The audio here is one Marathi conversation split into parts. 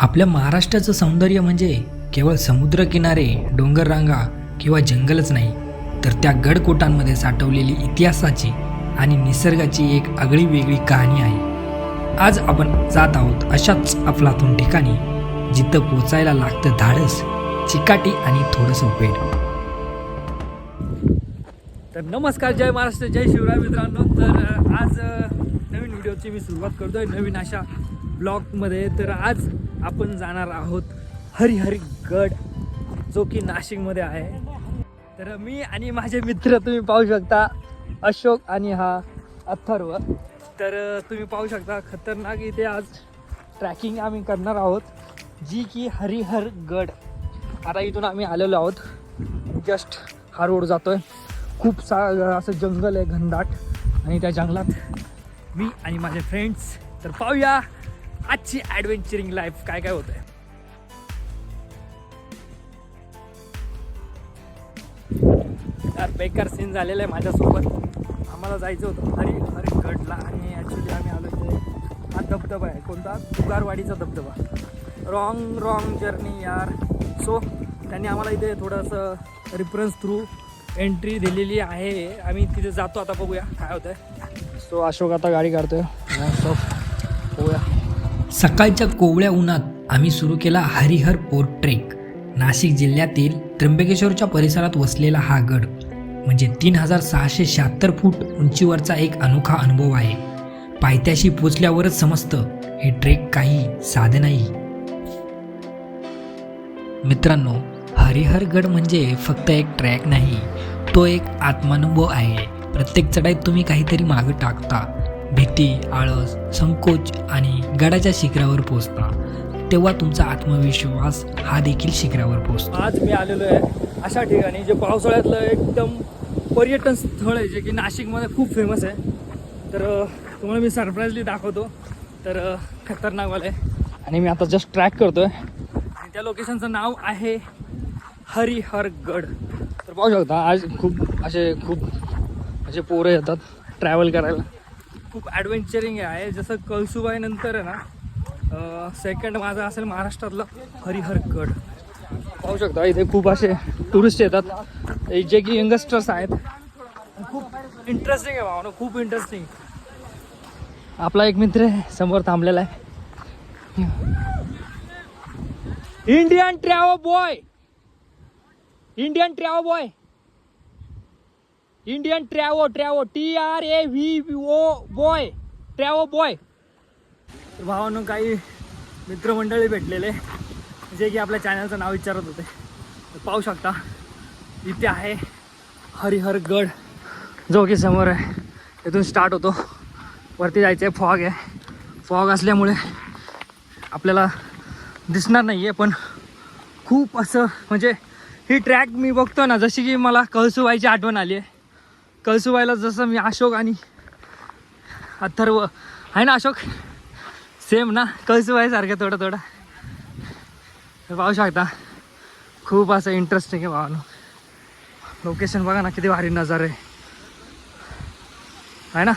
आपल्या महाराष्ट्राचं सौंदर्य म्हणजे केवळ समुद्रकिनारे डोंगररांगा किंवा जंगलच नाही तर त्या गडकोटांमध्ये साठवलेली इतिहासाची आणि निसर्गाची एक आगळी वेगळी कहाणी आहे. आज आपण जात आहोत अशाच अफलातून ठिकाणी जिथं पोचायला लागतं धाडस चिकाटी आणि थोडंसं वेळ तर नमस्कार जय महाराष्ट्र जय शिवराय मित्रांनो. तर आज नवीन व्हिडिओची मी सुरुवात करतोय. नवीन अशा ब्लॉगमध्ये. तर आज आपण जाणार आहोत हरिहरी गड जो की नाशिकमध्ये आहे. तर मी आणि माझे मित्र तुम्ही पाहू शकता अशोक आणि हा अथर्व. तर तुम्ही पाहू शकता खतरनाक इथे आज ट्रॅकिंग आम्ही करणार आहोत जी की हरिहर गड. आता इथून आम्ही आलेलो आहोत. जस्ट हा रोड जातो आहे खूप सा असं जंगल आहे घनदाट. आणि त्या जंगलात मी आणि माझे फ्रेंड्स तर पाहूया. आजची ॲडव्हेंचरिंग लाईफ काय काय होतंय? यार बेकार सीन झालेला आहे माझ्यासोबत. आम्हाला जायचं होतं हरी हरिगडला आणि ॲक्च्युली आम्ही आलो इथे. हा धबधबा आहे. कोणता? दुगारवाडीचा धबधबा. रॉंग रॉंग जर्नी यार. सो त्यांनी आम्हाला इथे थोडंसं रिफरन्स थ्रू एंट्री दिलेली आहे. आम्ही तिथे जातो आता बघूया. काय होतंय. सो अशोक आता गाडी काढतोय. सो सकाळच्या कोवळ्या उन्हात आम्ही सुरू केला हरिहर पोर्ट ट्रेक. नाशिक जिल्ह्यातील त्र्यंबकेश्वरच्या परिसरात वसलेला हा गड. म्हणजे तीन हजार सहाशे शहात्तर फूट उंचीवरचा एक अनोखा अनुभव आहे. पायथ्याशी पोचल्यावरच समजतं हे ट्रेक काही साधे नाही. मित्रांनो हरिहरगड म्हणजे फक्त एक ट्रॅक नाही तो एक आत्मानुभव आहे. प्रत्येक चढाईत तुम्ही काहीतरी मागं टाकता. भीती आळस संकोच आणि गडाच्या शिखरावर पोचता तेव्हा तुमचा आत्मविश्वास हा देखील शिखरावर पोचतो आज मी आलेलो आहे अशा ठिकाणी जे पावसाळ्यातलं एकदम पर्यटन स्थळ आहे जे की नाशिकमध्ये खूप फेमस आहे. तर तुम्हाला मी सरप्राईजली दाखवतो. तर खतरनाकवाले आहे. आणि मी आता जस्ट ट्रॅक करतोय. आणि त्या लोकेशनचं नाव आहे हरिहरगड. तर पाहू शकता आज खूप असे खूप असे पोरं येतात ट्रॅव्हल करायला. खूप ॲडव्हेंचरिंग आहे. जसं कळसुबाई नंतर आहे ना सेकंड माझा असेल महाराष्ट्रातलं हरिहरगड पाहू शकता इथे खूप असे टुरिस्ट येतात. जे की यंगस्टर्स आहेत. खूप इंटरेस्टिंग आहे भावना खूप इंटरेस्टिंग आपला एक मित्र आहे समोर थांबलेला आहे. Indian travel boy! Indian travel boy! Indian travo travo T R A V O boy travo boy भावानं काही मित्रमंडळी भेटलेले जे की आपल्या चॅनलचं नाव विचारत होते. पाहू शकता इथे आहे हरिहरगड जो की समोर आहे. इथून स्टार्ट होतो. वरती जायचं आहे फॉग आहे. फॉग असल्यामुळे आपल्याला दिसणार नाही आहे पण खूप असं म्हणजे ही ट्रॅक मी बघतो ना जशी की मला कळसुबाईची आठवण आली आहे कळसुबाईला जसं मी अशोक आणि अथर्व आहे ना अशोक? सेम ना? कळसुबाईसारखं थोडं थोडं. हे पाहू शकता. खूप असं इंटरेस्टिंग आहे भावानं. लोकेशन बघा ना किती भारी नजारे. आहे ना?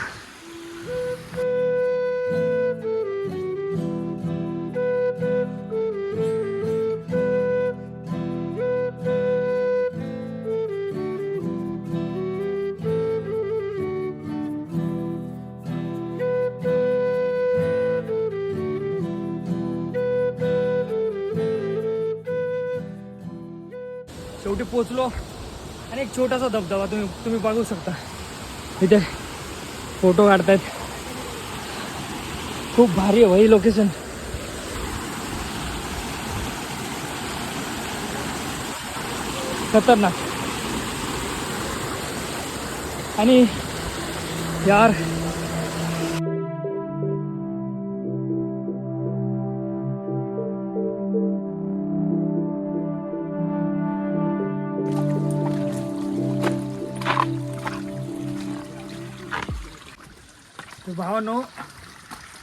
पोचलो आणि एक छोटासा धबधबा तुम्ही तुम्ही बघू शकता. इथे फोटो काढतायत. खूप भारी आहे वही लोकेशन खतरनाक. आणि यार तर भावानो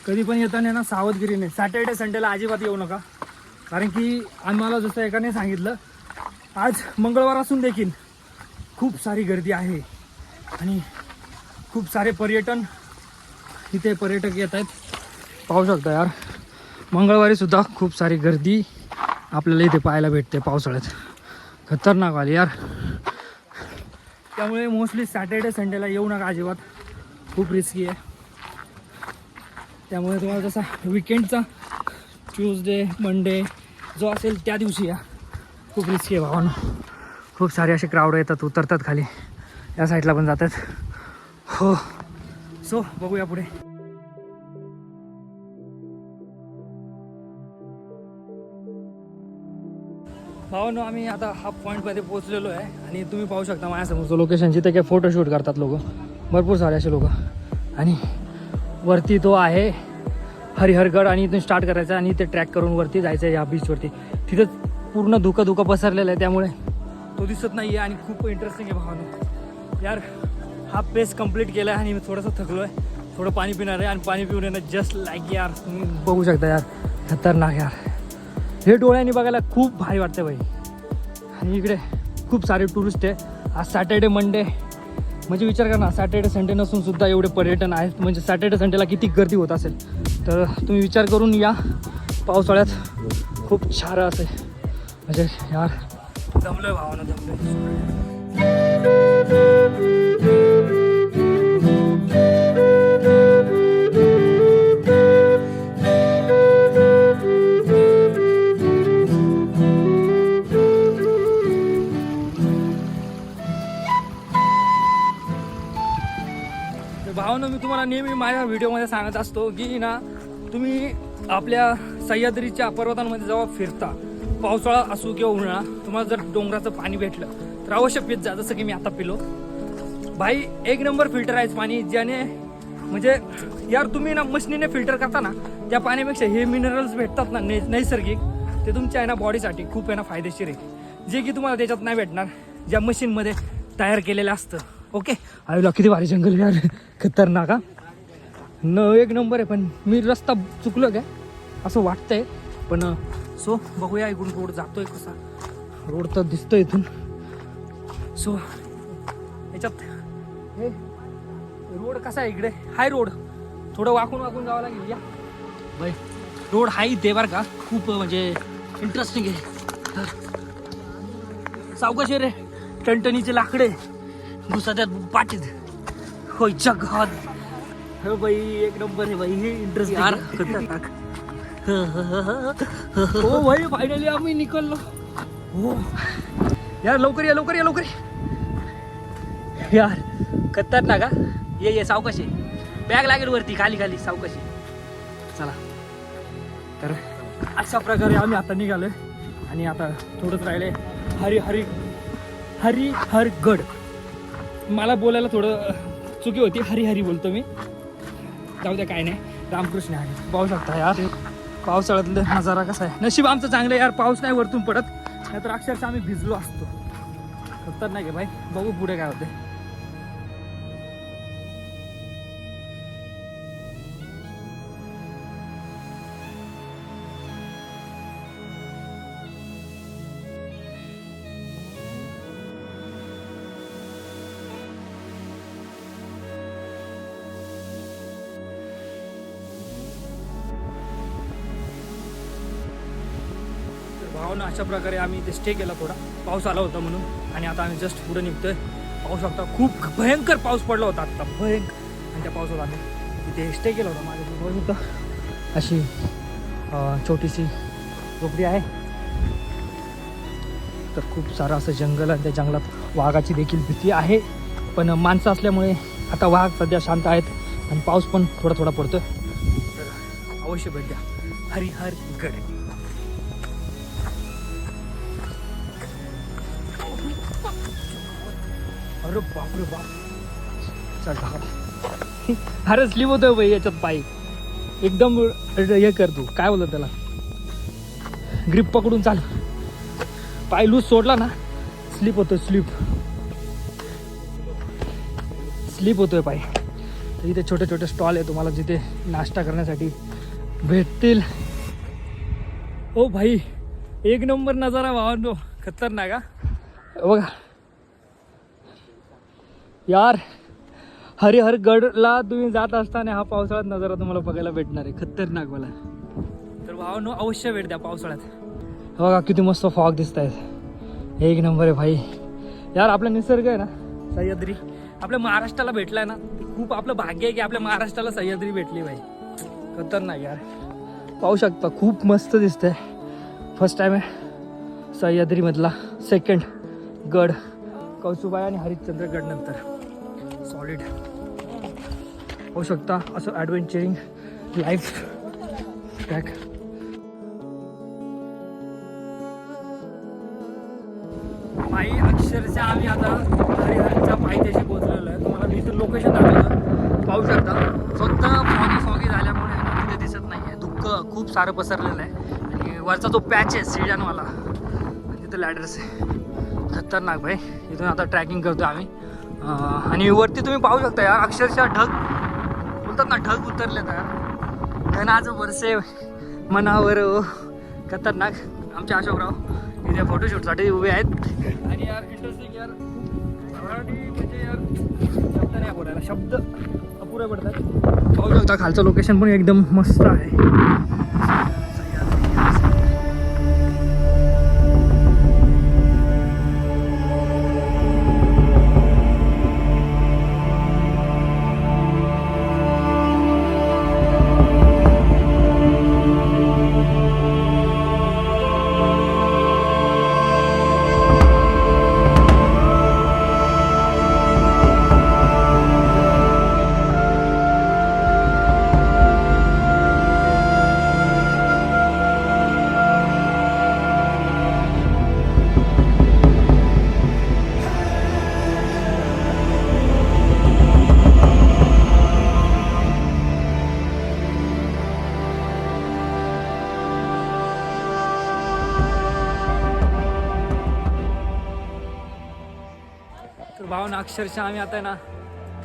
कधी पण येताना ना सावधगिरीने सॅटर्डे संडेला अजिबात येऊ नका. कारण की आम्हाला जसं एकाने सांगितलं आज मंगळवार असून देखील खूप सारी गर्दी आहे आणि खूप सारे पर्यटन इथे पर्यटक येत आहेत. पाहू शकता यार मंगळवारीसुद्धा खूप सारी गर्दी आपल्याला इथे पाहायला भेटते पावसाळ्यात. खतरनाक आली यार. त्यामुळे मोस्टली सॅटर्डे संडेला येऊ नका अजिबात. खूप रिस्की आहे. त्यामुळे तुम्हाला जसा विकेंडचा ट्यूजडे मंडे जो असेल त्या दिवशी या. खूप रिस्की आहे भावानं. खूप सारे असे क्राऊड येतात उतरतात खाली. या साईडला पण जातात. हो. सो बघूया पुढे. भावानो आम्ही आता हा पॉईंटमध्ये पोहोचलेलो आहे आणि तुम्ही पाहू शकता माझ्यासमोरचं लोकेशन जिथे काही फोटोशूट करतात लोक. भरपूर सारे असे लोक. आणि वरती तो आहे हरिहरगड आणि इथून स्टार्ट करायचा आणि ते ट्रॅक करून वरती जायचं आहे या बीचवरती तिथं पूर्ण धुकं धुकं पसरलेलं आहे त्यामुळे तो दिसत नाही आहे आणि खूप इंटरेस्टिंग आहे भावानं. यार हा पेस कंप्लीट केला आहे आणि मी थोडंसं थकलो आहे थोडं पाणी पिणार आहे आणि पाणी पिऊन येणं जस्ट लाईक यार तुम्ही बघू शकता यार. खतरनाक यार. हे डोळ्यांनी बघायला खूप भारी वाटतं बाई. आणि इकडे खूप सारे टुरिस्ट आहे. आज सॅटर्डे मंडे म्हणजे विचार करा ना सॅटर्डे संडे नसून सुद्धा एवढे पर्यटन आहेत. म्हणजे सॅटर्डे संडेला किती गर्दी होत असेल. तर तुम्ही विचार करून या. पावसाळ्यात खूप छान असेल. म्हणजे यार जमलं भावानं जमलं तुम्हाला नेहमी माझ्या व्हिडिओमध्ये सांगत असतो की ना तुम्ही आपल्या सह्याद्रीच्या पर्वतांमध्ये जेव्हा फिरता पावसाळा असो किंवा उन्हाळा तुम्हाला जर डोंगराचं पाणी भेटलं तर अवश्य पित जा जसं की मी आता पिलो. भाई एक नंबर फिल्टर आहे पाणी ज्याने म्हणजे यार तुम्ही ना मशनीने फिल्टर करता ना त्या पाण्यापेक्षा हे मिनरल्स भेटतात ना नै नैसर्गिक ते तुमच्या आहे ना बॉडीसाठी खूप आहे ना फायदेशीर आहे. जे की तुम्हाला त्याच्यात नाही भेटणार ज्या मशीनमध्ये तयार केलेलं असतं. ओके. आईला किती भारी जंगल यार. खतरनाक हा. न एक नंबर आहे पण मी रस्ता चुकलो काय? असं वाटतंय. पण सो बघूया इकडून रोड जातोय कसा. रोड तर दिसतोय इथून. सो याच्यात हे रोड कसा आहे इकडे? High road. थोडं वाकून वाकून जावं लागेल या. बाय रोड हाय इथे बरं का. खूप म्हणजे इंटरेस्टिंग आहे. सावकाश आहे रे. टणटणीचे लाकडे घुसात्यात पाटीत होय जगात हो. बाई एक नंबर आहे बाई हे इंटरेस्ट यार खतरनाक. हो भाई फायनली आम्ही निकललो. हो. यार लवकर या लवकर या लवकर. यार खतरनाक हा. ये ये सावकाशी. बॅग लागेल वरती खाली खाली सावकाशी. चला. तर अशा प्रकारे आम्ही आता निघालोय. आणि आता थोडंच राहिले. हरी हरी हरी हर गड मला बोलायला थोडं चुकी होती. हरी हरी बोलतो मी. जाऊ द्या काय नाही. रामकृष्ण हरी पाहू शकता यार. पावसाळ्यातलं नजारा कसा आहे. नशीब आमचं चांगलं आहे यार. पाऊस नाही वरतून पडत. नाहीतर अक्षरशः आम्ही भिजलो असतो. खतर नाही का भाई? बघू पुढे काय होते हो तर अशा प्रकारे आम्ही इथे स्टे केला थोडा. पाऊस आला होता म्हणून. आणि आता आम्ही जस्ट पुढे निघतोय. पाऊस शकता खूप भयंकर पाऊस पडला होता आता भयंकर. आणि त्या पावसात आम्ही तिथे स्टे केला होता. माझ्या होतं. अशी छोटीशी झोपडी आहे. तर खूप सारं असं जंगल आहे त्या जंगलात वाघाची देखील भीती आहे. पण माणसं असल्यामुळे आता वाघ सध्या शांत आहेत. आणि पाऊस पण थोडा थोडा पडतोय. तर अवश्य भेट द्या. हरिहर गड. अरे बापरे बाप. चल टाका. अरे स्लीप होतोय बाई याच्यात पाय. एकदम हे कर तू. काय बोलत त्याला? ग्रिप पकडून चाल. पाय लूज सोडला ना स्लिप होतोय स्लिप स्लिप होतोय पाय. तर इथे छोटे छोटे स्टॉल आहे तुम्हाला जिथे नाश्ता करण्यासाठी भेटतील. ओ भाई एक नंबर नजारा भावांनो. खतरनाक का बघा. यार हरिहर गडला तुम्ही जात असताना हा पावसाळ्यात नजारा तुम्हाला बघायला भेटणार आहे. खतरनाक मला. तर भावानो अवश्य भेट द्या पावसाळ्यात. बघा किती मस्त फॉग दिसत आहेत एक नंबर आहे भाई. यार आपला निसर्ग आहे ना. सह्याद्री. आपल्या महाराष्ट्राला भेटलाय ना. खूप आपलं भाग्य आहे की आपल्या महाराष्ट्राला सह्याद्री भेटली भाई. खतरनाक यार. पाहू शकता खूप मस्त दिसतंय. फर्स्ट टाइम आहे. सह्याद्रीमधला. सेकंड गड. कौसुबाई आणि हरिश्चंद्रगड नंतर. सॉलिड होऊ शकता असं ॲडव्हेंचरिंग लाईफ ट्रॅक माई अक्षरशः आम्ही आता हरिहरच्या पायथ्याशी पोहोचलेलो आहे. तुम्हाला मी इथं लोकेशन दाखवलं पाहू शकता. फक्त फॉगी फॉगी झाल्यामुळे तिथे दिसत नाही आहे दुःख खूप सारं पसरलेलं आहे. आणि वरचा जो पॅच आहे सिजनवाला तिथं लॅडर्स आहे. खतरनाक भाई. इथून आता ट्रॅकिंग करतो आम्ही. आणि वरती तुम्ही पाहू शकता यार अक्षरशः ढग बोलतात ना ढग उतरलेत यार. घनाच वरसे मनावर खतरनाक. आमचे अशोकराव इथे फोटोशूटसाठी उभे आहेत. आणि यार इंटरेस्टिंग यार. म्हणजे यार शब्द नाही बोलायला शब्द अपुरे पडतात. पाहू शकता खालचं लोकेशन पण एकदम मस्त आहे. अक्षरशः आम्ही आता आहे ना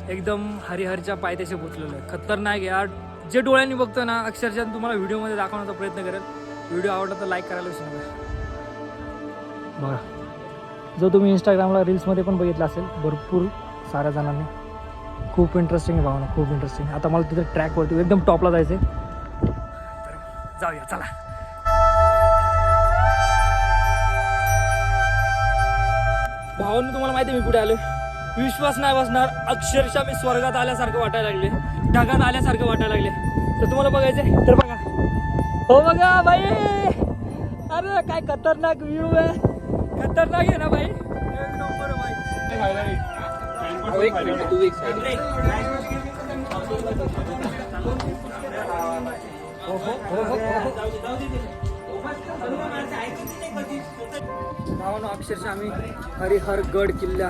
एकदम हरिहरच्या पायथ्याशी पोचलेलो आहे. खतरनाक यार. जे डोळ्यांनी बघतो ना अक्षरशः तुम्हाला व्हिडिओमध्ये दाखवण्याचा प्रयत्न करेल. व्हिडिओ आवडला तर लाईक करायला विसरू नका. बघा. जो तुम्ही इंस्टाग्रामला रील्समध्ये पण बघितला असेल भरपूर साऱ्या जणांनी. खूप इंटरेस्टिंग आहे भावना खूप इंटरेस्टिंग आता मला तिथे ट्रॅकवरती एकदम टॉपला जायचं आहे तर जाऊया चला. भावांनी तुम्हाला माहिती आहे मी कुठे आलो विश्वास नाही बसणार. अक्षरशः मी स्वर्गात आल्यासारखं वाटायला लागले. ढगात आल्यासारखं वाटायला लागले. तर तुम्हाला बघायचंय? तर बघा. हो बघा बाई. अरे काय खतरनाक व्ह्यू आहे. खतरनाक आहे ना बाई? एक नंबर बाई. हो, हो, हो, हो. भावानो अक्षरशः आम्ही हरिहर गड किल्ला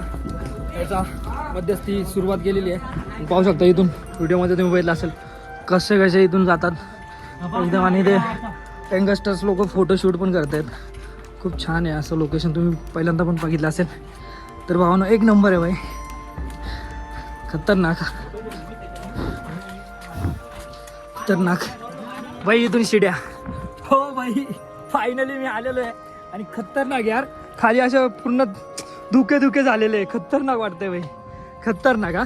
याचा मध्यस्थी सुरुवात केलेली आहे. पाहू शकता इथून व्हिडिओमध्ये तुम्ही बघितलं असेल कसे कसे इथून जातात. एकदम आणि ते यंगस्टर्स लोक फोटोशूट पण करत आहेत खूप छान आहे असं लोकेशन तुम्ही पहिल्यांदा पण बघितलं असेल. तर भावानं एक नंबर आहे बाई खतरनाक. खतरनाक. बाई इथून शिड्या. हो बाई फायनली मी आलेलो आहे. आणि खतरनाक यार खाली असं पूर्ण धुके धुके झालेले आहे. खतरनाक वाटतंय भाई खतरनाक हा.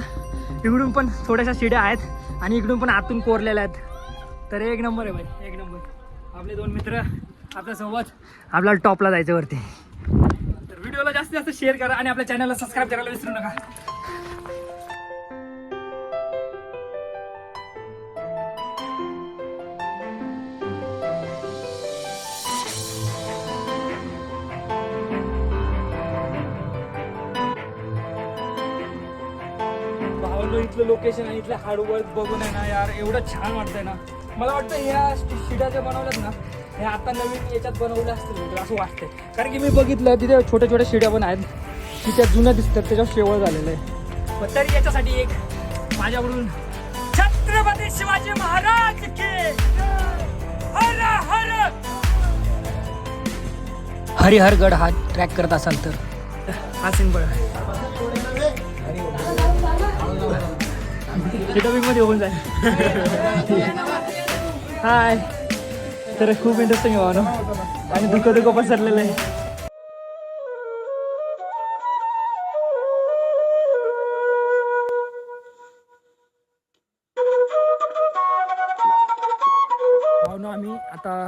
इकडून पण थोड्याशा शिड्या आहेत आणि इकडून पण आतून कोरलेल्या आहेत. तर एक नंबर आहे भाई एक नंबर. आपले दोन मित्र आपल्यासोबत आपल्याला टॉपला जायचं वरती. तर व्हिडिओला जास्तीत जास्त शेअर करा आणि आपल्या चॅनलला सबस्क्राईब करायला विसरू नका. इथलं लोकेशन आणि इथलं हार्डवर्क बघून आहे ना यार एवढं छान वाटतंय ना. मला वाटतं ह्या शिटा ज्या बनवल्यात ना हे आता नवीन याच्यात बनवलं असतील म्हणजे असं वाटतंय. कारण की मी बघितलं तिथे छोट्या छोट्या शिड्या पण आहेत. की जुन्या दिसतात त्याच्यावर शेवळ झालेलं आहे. पण तरी याच्यासाठी एक माझ्याकडून छत्रपती शिवाजी महाराज हर हर! हरिहरगड हा ट्रॅक करत असाल तर. हा सीन बघा मध्ये होऊन जाईल. हाय. तर खूप इंटरेस्टिंग आहे भावना. आणि दुःख दुःख पसरलेलं आहे. आम्ही आता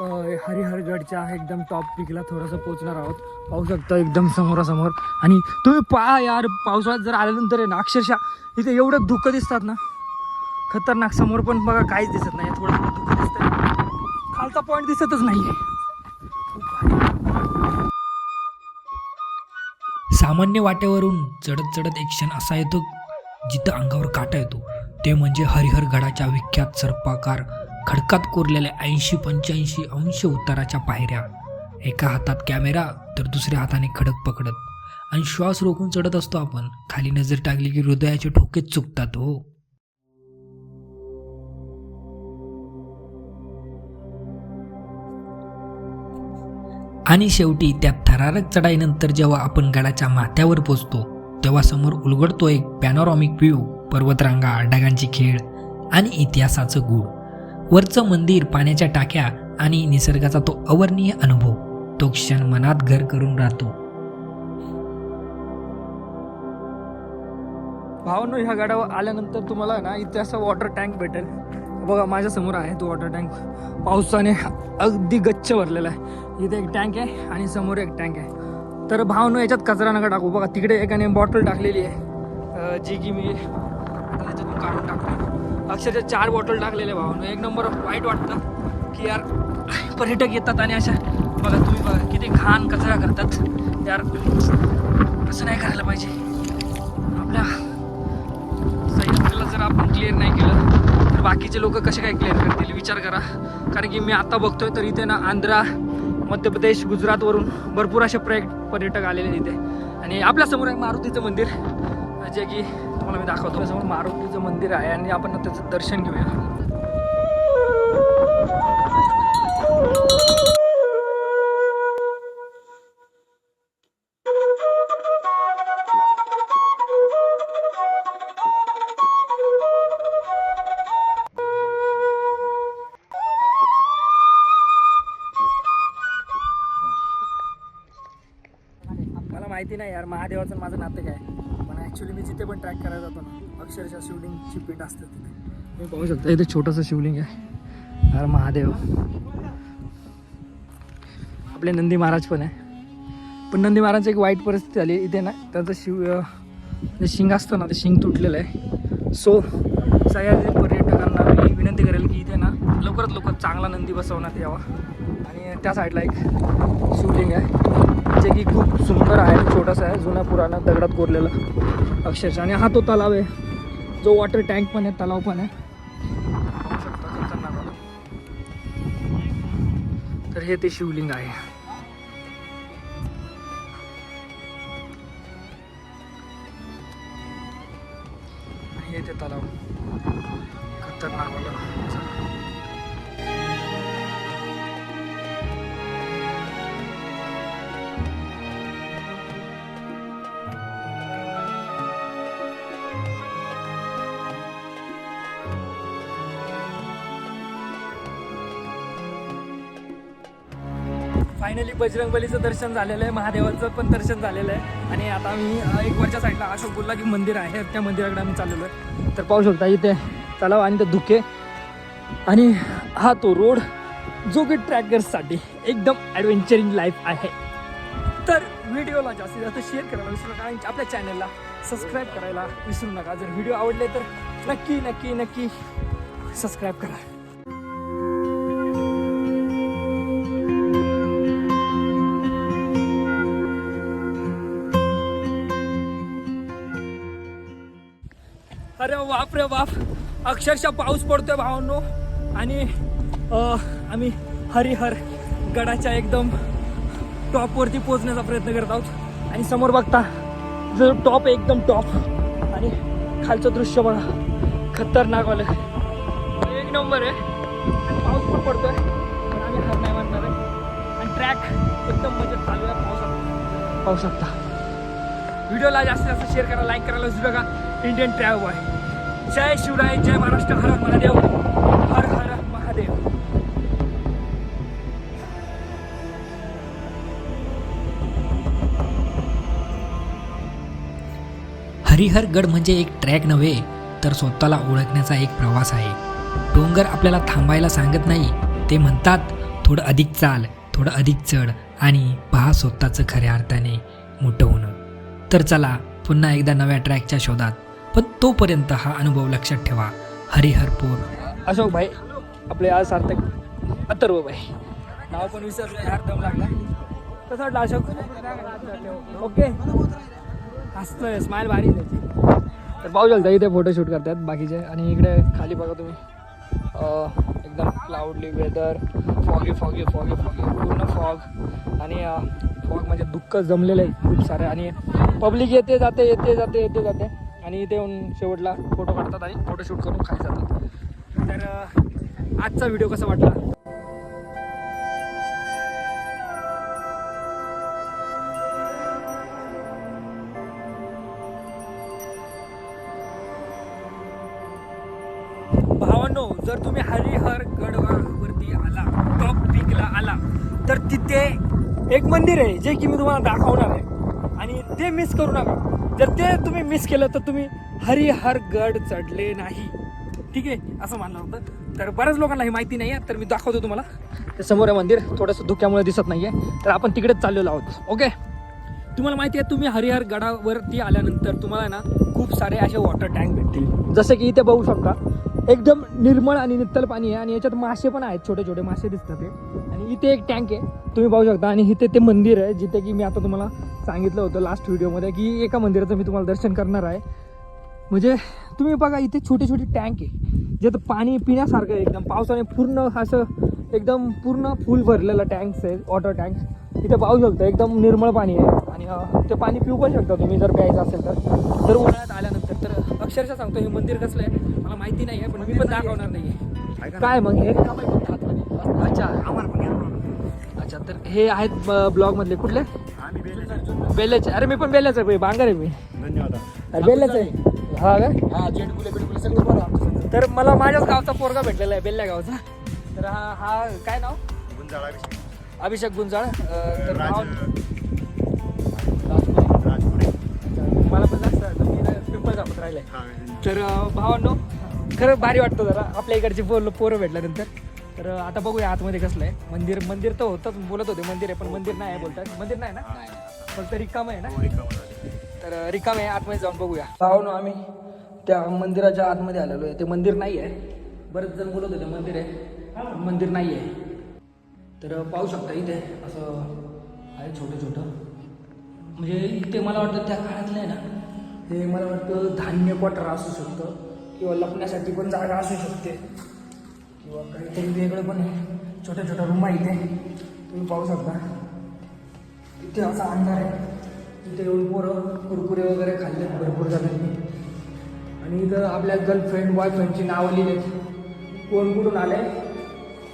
हरिहरगडच्या एकदम टॉप पिकला थोडंसं पोचणार आहोत. पाहू शकता एकदम समोरासमोर. आणि तुम्ही पहा यार पावसाळ्यात जर आल्यानंतर आहे ना अक्षरशः इथे एवढं धुकं दिसतात ना. खतरनाक समोर पण बघा काहीच दिसत नाही थोडं थोडं धुकं दिसत खालचा पॉईंट दिसतच नाही सामान्य वाटेवरून चढत चढत एक क्षण असा येतो जिथं अंगावर काटा येतो. ते म्हणजे हरिहर गडाच्या विख्यात सर्पाकार खडकात कोरलेल्या ऐंशी पंच्याऐंशी अंश उताराच्या पायऱ्या. एका हातात कॅमेरा तर दुसऱ्या हाताने खडक पकडत. आणि श्वास रोखून चढत असतो आपण. खाली नजर टाकली की हृदयाचे ठोकेच चुकतात हो. आणि शेवटी त्या थरारक चढाईनंतर जेव्हा आपण गडाच्या माथ्यावर पोचतो तेव्हा समोर उलगडतो एक पॅनॉरॉमिक व्ह्यू पर्वतरांगा ढगांची खेळ आणि इतिहासाचं गूढ वरचं मंदिर पाण्याच्या टाक्या आणि निसर्गाचा तो अवर्णीय अनुभव तो क्षण मनात घर करून राहतो. भावनो ह्या गाड्यावर आल्यानंतर तुम्हाला ना इथे असं वॉटर टँक भेटेल. बघा माझ्यासमोर आहे तो वॉटर टँक पावसाने अगदी गच्च भरलेला आहे. इथे एक टँक आहे आणि समोर एक टँक आहे. तर भावनो याच्यात कचरा नका टाकू. बघा तिकडे एकाने बॉटल टाकलेली आहे. जी की मी आता त्याच्यातून काढून टाकतो. अक्षरशः चार बॉटल टाकलेले भावनो. एक नंबर वाईट वाटतं की यार पर्यटक येतात आणि अशा बघा तुम्ही बघा किती घाण कचरा करतात. यार असं नाही करायला पाहिजे. आपल्या साईडला जर आपण क्लिअर नाही केलं तर बाकीचे लोक कसे काय क्लिअर करतील? विचार करा. कारण की मी आता बघतोय तर इथे ना आंध्रा मध्य प्रदेश गुजरातवरून भरपूर असे पर्य पर्यटक आलेले इथे. आणि आपल्यासमोर आहे मारुतीचं मंदिर जे की तुम्हाला मी दाखवतो. समोर मारुतीचं मंदिर आहे आणि आपण त्याचं दर्शन घेऊया. मला माहिती नाही यार महादेवाचं माझं नातं काय? ॲक्च्युली मी जिथे पण ट्रॅक करायला जातो ना अक्षरशः शिवलिंगची पीठ असते तिथे. तुम्ही पाहू शकता इथे छोटंसं शिवलिंग आहे. अरे महादेव. आपले नंदी महाराज पण आहे. पण नंदी महाराजची एक वाईट परिस्थिती आली इथे ना त्याचं शिव जे शिंग असतं ना ते शिंग तुटलेलं आहे. सो सह्याद्री पर्यटकांना मी विनंती करेल की इथे ना लवकरात लवकर चांगला नंदी बसवण्यात यावा. त्या साईडला एक शिवलिंग आहे. जे की खूप सुंदर आहे छोटासा आहे जुन्या पुराणा दगडात कोरलेला अक्षरशः. आणि हा तो तलाव आहे. जो वॉटर टँक पण आहे तलाव पण आहे. तर हे ते शिवलिंग आहे. फायनली बजरंगबलीचं दर्शन झालेलं आहे महादेवाचं पण दर्शन झालेलं आहे. आणि आता आम्ही एक वरच्या साईडला अशोक बोलला की मंदिर आहे त्या मंदिराकडे आम्ही चाललेलो आहे. तर पाहू शकता इथे तलाव आणि ते धुके. आणि हा तो रोड जो की ट्रॅकर्ससाठी एकदम ॲडव्हेंचरिंग लाईफ आहे. तर व्हिडिओला जास्तीत जास्त शेअर करायला विसरू नका आणि आपल्या चॅनलला सबस्क्राईब करायला विसरू नका. जर व्हिडिओ आवडले तर नक्की नक्की नक्की सबस्क्राईब करा. अरे बाप रे बाप. अक्षरशः पाऊस पडतोय भावांनो. आणि आम्ही हरिहर गडाच्या एकदम टॉपवरती पोचण्याचा प्रयत्न करत आहोत. आणि समोर बघता जो टॉप आहे एकदम टॉप आणि खालचं दृश्य बघा खतरनाक वालं. एक नंबर आहे. आणि पाऊस पण पडतोय पण आम्ही हर नाही म्हणणार आहे. आणि ट्रॅक एकदम मजेत चालू आहे. पावसात पाहू शकता. व्हिडिओला जास्तीत जास्त शेअर करा लाईक करायला विसरू नका. इंडियन ट्रॅव्ह आहे जय शिवराय जय महाराष्ट्र हर महादेव हर हर महादेव. हरिहरगड म्हणजे एक ट्रॅक नव्हे तर स्वतःला ओळखण्याचा एक प्रवास आहे. डोंगर आपल्याला थांबायला सांगत नाही ते म्हणतात थोडं अधिक चाल थोडं अधिक चढ आणि पहा स्वतःचं खऱ्या अर्थाने मोठं होणं. तर चला पुन्हा एकदा नव्या ट्रॅकच्या शोधात. पण तोपर्यंत हा अनुभव लक्षात ठेवा. हरिहरपूर. अशोक भाई आपले आज सार्थक अथर्व भाई. नाव पण विसरलं यार दम लागला. कसं वाटलं अशोक? ओके. हसतोय स्माईल भारी त्याची. तर पाहू शकता इथे फोटोशूट करतात बाकीचे. आणि इकडे खाली बघा तुम्ही. एकदम cloudy weather foggy foggy foggy foggy पूर्ण फॉग आणि फॉग म्हणजे दुःख जमलेलं आहे खूप सारे. आणि पब्लिक येते जाते येते जाते येते जाते. आणि इथे येऊन शेवटला फोटो काढतात आणि फोटोशूट करून खाली जातात. तर आजचा व्हिडिओ कसा वाटला? भावांनो जर तुम्ही हरिहर गडवरती आला टॉप पीकला आला तर तिथे एक मंदिर आहे जे की मी तुम्हाला दाखवणार आहे. आणि ते मिस करू नका. जर ते तुम्ही मिस केलं तर तुम्ही हरिहर गड चढले नाही. ठीक आहे? असं मानलं होतं. तर बऱ्याच लोकांना ही माहिती नाही आहे तर मी दाखवतो तुम्हाला. ते समोर आहे मंदिर थोडंसं धुक्यामुळे दिसत नाही आहे तर आपण तिकडेच चाललेलो आहोत. ओके तुम्हाला माहिती आहे तुम्ही हरिहर गडावरती आल्यानंतर तुम्हाला ना खूप सारे असे वॉटर टँक भेटतील. जसे की इथे बघू शकता एकदम निर्मळ आणि नित्तल पाणी आहे आणि याच्यात मासे पण आहेत छोटे छोटे मासे दिसतात ते. आणि इथे एक टँक आहे तुम्ही पाहू शकता. आणि इथे ते मंदिर आहे जिथे की मी आता तुम्हाला सांगितलं होतं लास्ट व्हिडिओमध्ये की एका मंदिराचं मी तुम्हाला दर्शन करणार आहे. म्हणजे तुम्ही बघा इथे छोटे छोटे टँक आहे. जे तर पाणी पिण्यासारखं आहे एकदम. पावसाने पूर्ण असं एकदम पूर्ण फुल भरलेलं टँक्स आहे वॉटर टँक इथे पाहू शकता एकदम निर्मळ पाणी आहे. आणि ते पाणी पिऊ पण शकता तुम्ही जर प्यायचं असेल तर. जर उन्हाळ्यात आल्यानंतर तर अक्षरशः सांगतो हे मंदिर कसलं आहे मला माहिती नाही आहे पण मी पण दाखवणार नाही आहे. काय मग हे? अच्छा अच्छा तर हे आहेत ब्लॉगमधले कुठले? बेल्याचे अरे मी पण बेल्याचं आहे बांगर आहे मी. धन्यवाद. अरे बेल्याचं आहे. हा काय हा तर मला माझ्याच गावचा पोरगा भेटलेला आहे बेल्ल्या गावचा. तर हा हा काय नाव? गुंजाळा अभिषेक. गुंजाळ. तर मला पण जास्त पिंपळ जापत राहिलंय. हा तर भावांनो खरं भारी वाटतं जरा. आपल्या इकडची पोरं पोरं भेटल्यानंतर. तर आता बघूया आतमध्ये कसलं आहे मंदिर मंदिर तर होतंच बोलत होते मंदिर आहे पण मंदिर नाही आहे बोलतात. मंदिर नाही ना? फक्त रिकाम आहे ना? तर अं, रिकाम आहे आतमध्ये जाऊन बघूया. भावांनो आम्ही. त्या मंदिराच्या आतमध्ये आलेलो आहे. ते मंदिर नाही आहे. बरेच जण बोलत होते मंदिर आहे. मंदिर नाही आहे. तर पाहू शकता इथे असं आहे छोटं छोटं. म्हणजे इथे मला वाटतं त्या काळातलं आहे ना हे मला वाटतं धान्य कोठरा असू शकतं किंवा लपण्यासाठी पण जागा असू शकते. किंवा काहीतरी वेगळं पण आहे. छोट्या छोट्या रूम आहे इथे तुम्ही पाहू शकता. इथे असा अंधार आहे. इथे येऊन पोरं कुरकुरे वगैरे खाल्ले भरपूर जणांनी. आणि इथं आपल्या गर्लफ्रेंड बॉयफ्रेंडची नावं लिहिलेत. कोण कुठून आले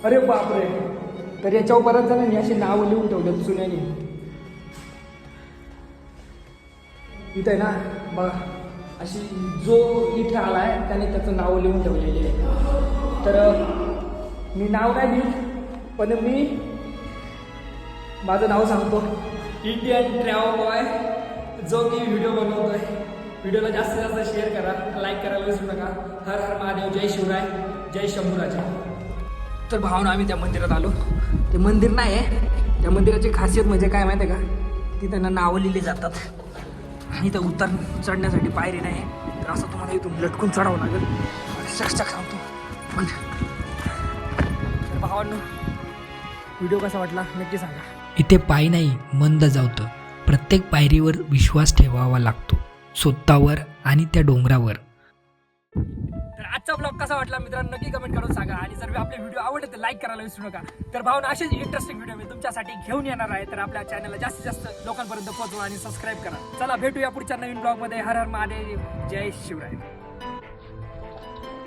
अरे बापरे! तर याच्यावर बऱ्याच जणांनी अशी नावं लिहून ठेवलेत सुन्याने इथं आहे ना बघा अशी जो इथे आला आहे त्याने त्याचं नाव लिहून ठेवलेले आहे. तर मी नाव नाही लिहित पण मी माझं नाव सांगतो. इंडियन ट्रॅव्हल बॉय जो की व्हिडिओ बनवतोय. व्हिडिओला जास्तीत जास्त शेअर करा लाईक करायला विसरू नका. हर हर महादेव जय शिवराय जय शंभूराजा. तर भावना आम्ही त्या मंदिरात आलो. ते मंदिर नाही आहे. त्या मंदिराची खासियत म्हणजे काय माहिती आहे का? ती त्यांना नावं लिहिली जातात. आणि इथं उतर चढण्यासाठी पायरी नाही. तर असं तुम्हाला इथून लटकून चढावं लागेल. शक सांगतो पण तर भावांनो व्हिडिओ कसा वाटला नक्की सांगा. इथे पाय नाही मंद जावतं. प्रत्येक पायरीवर विश्वास ठेवावा लागतो. स्वतःवर आणि त्या डोंगरावर. तर आजचा ब्लॉग कसा वाटला मित्रांनो नक्की कमेंट करून सांगा. आणि जर आपले व्हिडिओ आवडले तर लाईक करायला विसरू नका. तर भावना असेच इंटरेस्टिंग व्हिडिओ मी तुमच्यासाठी घेऊन येणार आहे. तर आपल्या चॅनलला जास्तीत जास्त लोकांपर्यंत पोहोचवा आणि सबस्क्राईब करा. चला भेटूया पुढच्या नवीन ब्लॉगमध्ये हर हर महादेव. जय शिवराय.